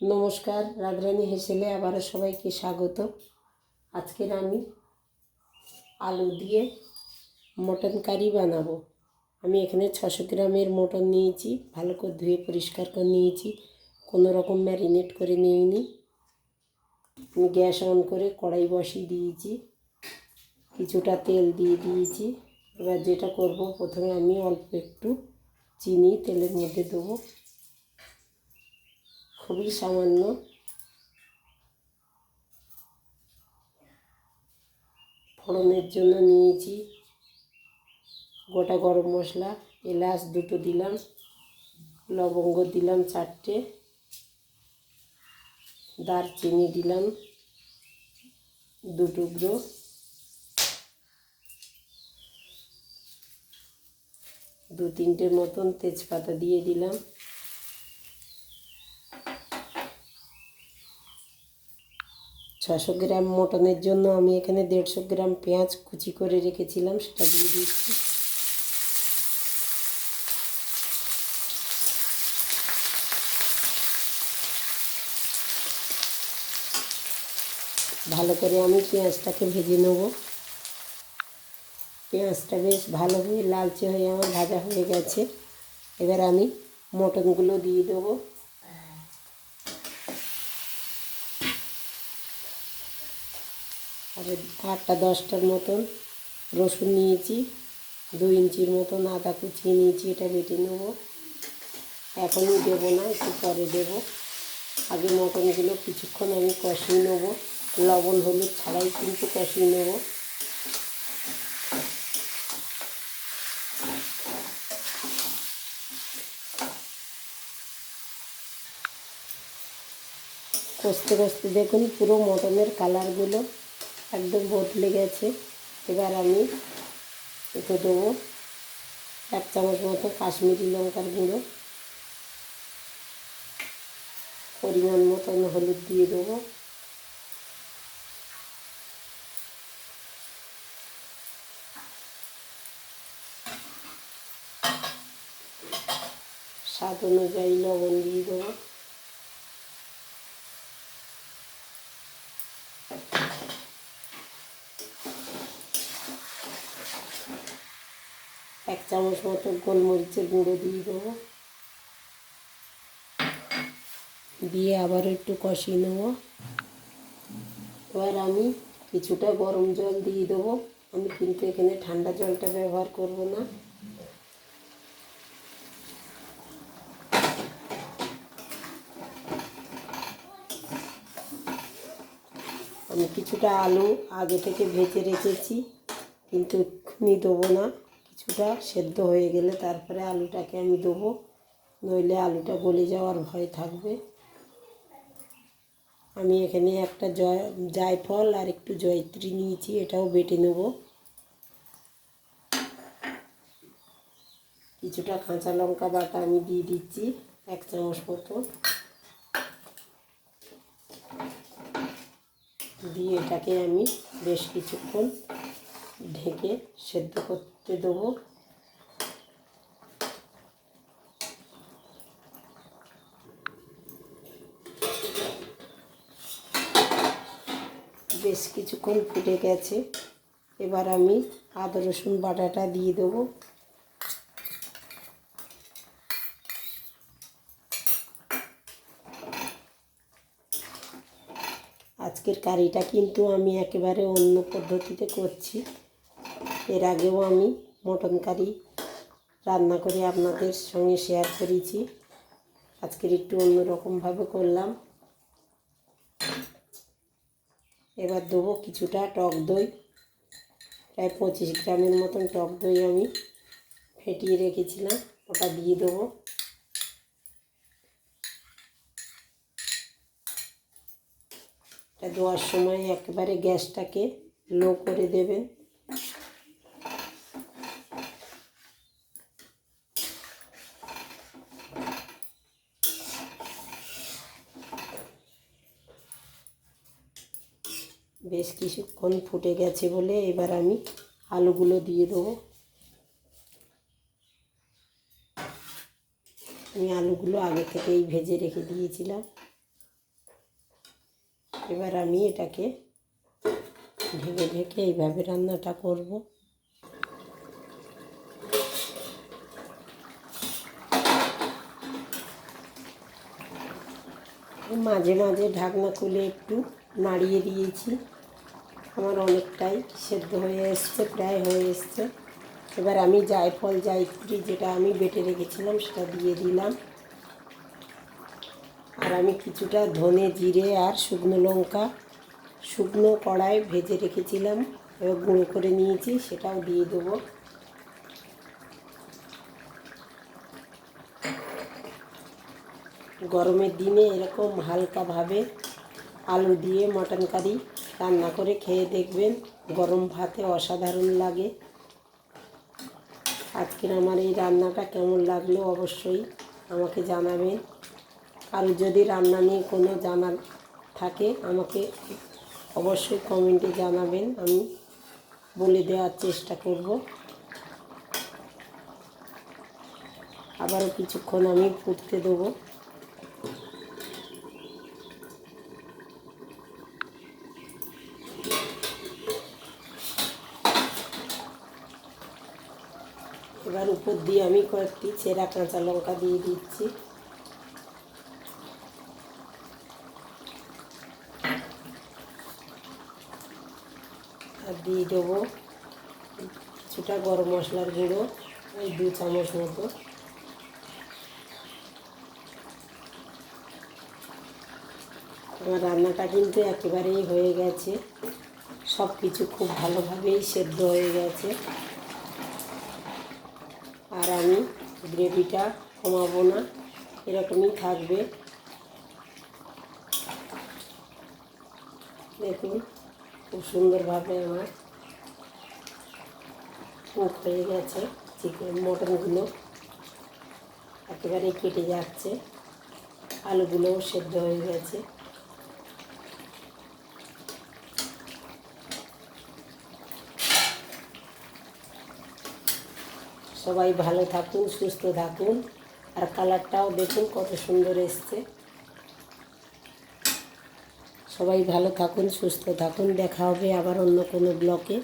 নমস্কার রাজরানী হেসেলে আবারও সবাইকে স্বাগত। আজকের আমি আলু দিয়ে মটন কারি বানাবো। আমি এখানে ছশো গ্রামের মটন নিয়েছি, ভালো করে ধুয়ে পরিষ্কার করে নিয়েছি। কোনো রকম ম্যারিনেট করে নিইনি। আমি গ্যাস অন করে কড়াই বসিয়ে দিয়েছি। কিছুটা তেল দিয়ে দিয়েছি। এবার যেটা করব, প্রথমে আমি অল্প একটু চিনি তেলের মধ্যে দেবো। খুবই সামান্য। ফোড়নের জন্য নিয়েছি গোটা গরম মশলা, এলাচ দুটো দিলাম, লবঙ্গ দিলাম চারটে, দারচিনি দিলাম দু টুকরো দু তিনটের মতন তেজপাতা দিয়ে দিলাম। ছশো গ্রাম মটনের জন্য আমি এখানে দেড়শো গ্রাম পেঁয়াজ কুচি করে রেখেছিলাম, সেটা দিয়ে দিচ্ছি। ভালো করে আমি পেঁয়াজটাকে ভেজে নেব। পেঁয়াজটা বেশ ভালো হয়ে লালচে হয়ে আমার ভাজা হয়ে গেছে। এবার আমি মটনগুলো দিয়ে দেবো। আটটা, দশটার মতন রসুন নিয়েছি, দু ইঞ্চির মতন আদা কুচিয়ে নিয়েছি, এটা বেটে নেব। এখনই দেবো না, একটু পরে দেব। আগে মটনগুলো কিছুক্ষণ আমি কষিয়ে নেব। লবণ, হলুদ ছাড়াই কিন্তু কষিয়ে নেব। কষতে কষতে দেখুন পুরো মটনের কালারগুলো একদম বদলে গেছে এবার আমি এতে দেবো এক চামচ মতো কাশ্মীরি লঙ্কার গুঁড়ো। পরিমাণ মতন হলুদ দিয়ে দেবো। স্বাদ অনুযায়ী লবণ দিয়ে দেবো। এক চামচ মতো গোলমরিচের গুঁড়ো দিয়ে দেবো। দিয়ে আবার একটু কষিয়ে নেব। এবার আমি কিছুটা গরম জল দিয়ে দেবো। আমি কিন্তু এখানে ঠান্ডা জলটা ব্যবহার করব না। আমি কিছুটা আলু আগে থেকে ভেজে রেখেছি, কিন্তু এক্ষুনি দেবো না। কিছুটা সেদ্ধ হয়ে গেলে তারপরে আলুটাকে আমি দেবো। নইলে আলুটা গলে যাওয়ার ভয় থাকবে। আমি এখানে একটা জয়, জায়ফল আর একটু জয়ত্রী নিয়েছি, এটাও বেটে নেব। কিছুটা কাঁচা লঙ্কা বাটা আমি দিয়ে দিচ্ছি, এক চামচ মতো। দিয়ে এটাকে আমি বেশ কিছুক্ষণ ঢেকে সেদ্ধ করতে দেবো। বেশ কিছুক্ষণ ফুটে গেছে। এবার আমি আদা, রসুন বাটাটা দিয়ে দেবো। আজকের কারিটা কিন্তু আমি একেবারে অন্য পদ্ধতিতে করছি। এর আগেও আমি মটন কারি রান্না করে আপনাদের সঙ্গে শেয়ার করেছি। আজকের একটু অন্যরকমভাবে করলাম। এবার দেবো কিছুটা টক দই। প্রায় পঁচিশ গ্রামের মতন টক দই আমি ফেটিয়ে রেখেছিলাম, ওটা দিয়ে দেবো। এটা দেওয়ার সময় একেবারে গ্যাসটাকে লো করে দেবেন। বেশ কিছুক্ষণ ফুটে গেছে বলে এবার আমি আলুগুলো দিয়ে দেবো। আমি আলুগুলো আগে থেকেই ভেজে রেখে দিয়েছিলাম। এবার আমি এটাকে ঢেকে ঢেকে এইভাবে রান্নাটা করব। মাঝে মাঝে ঢাকনা খুলে একটু নাড়িয়ে দিয়েছি। আমার অনেকটাই সেদ্ধ হয়ে এসছে, প্রায় হয়ে এসছে। এবার আমি জায়ফল জায়ত্রী যেটা আমি বেটে রেখেছিলাম সেটা দিয়ে দিলাম। আর আমি কিছুটা ধনে, জিরে আর শুকনো লঙ্কা, শুকনো কড়ায় ভেজে রেখেছিলাম, এবার গুঁড়ো করে নিয়েছি, সেটাও দিয়ে দেবো। গরমের দিনে এরকম হালকাভাবে আলু দিয়ে মটন কারি রান্না করে খেয়ে দেখবেন গরম ভাতে অসাধারণ লাগে। আজকের আমার এই রান্নাটা কেমন লাগল অবশ্যই আমাকে জানাবেন। আর যদি রান্না নিয়ে কোনো জানার থাকে আমাকে অবশ্যই কমেন্টে জানাবেন, আমি বলে দেওয়ার চেষ্টা করব। আবারও কিছুক্ষণ আমি ফুটতে দেবো এবার উপর দিয়ে আমি কয়েকটি চেরা কাঁচা লঙ্কা দিয়ে দিচ্ছি। আর দিয়ে দেবো কিছুটা গরম মশলার গুঁড়ো, ওই দু চামচ মতো। আমার রান্নাটা কিন্তু একেবারেই হয়ে গেছে। সব কিছু খুব ভালোভাবেই সেদ্ধ হয়ে গেছে। আর আমি গ্রেভিটা কমাবো না, এরকমই থাকবে। দেখুন, খুব সুন্দরভাবে আমার কুক হয়ে গেছে চিকেন মটনগুলো। একেবারেই কেটে যাচ্ছে, আলুগুলোও সেদ্ধ হয়ে গেছে। সবাই ভালো থাকুন, সুস্থ থাকুন। আর কালারটাও দেখুন, কত সুন্দর এসছে। সবাই ভালো থাকুন, সুস্থ থাকুন। দেখা হবে আবার অন্য কোনো ব্লকে।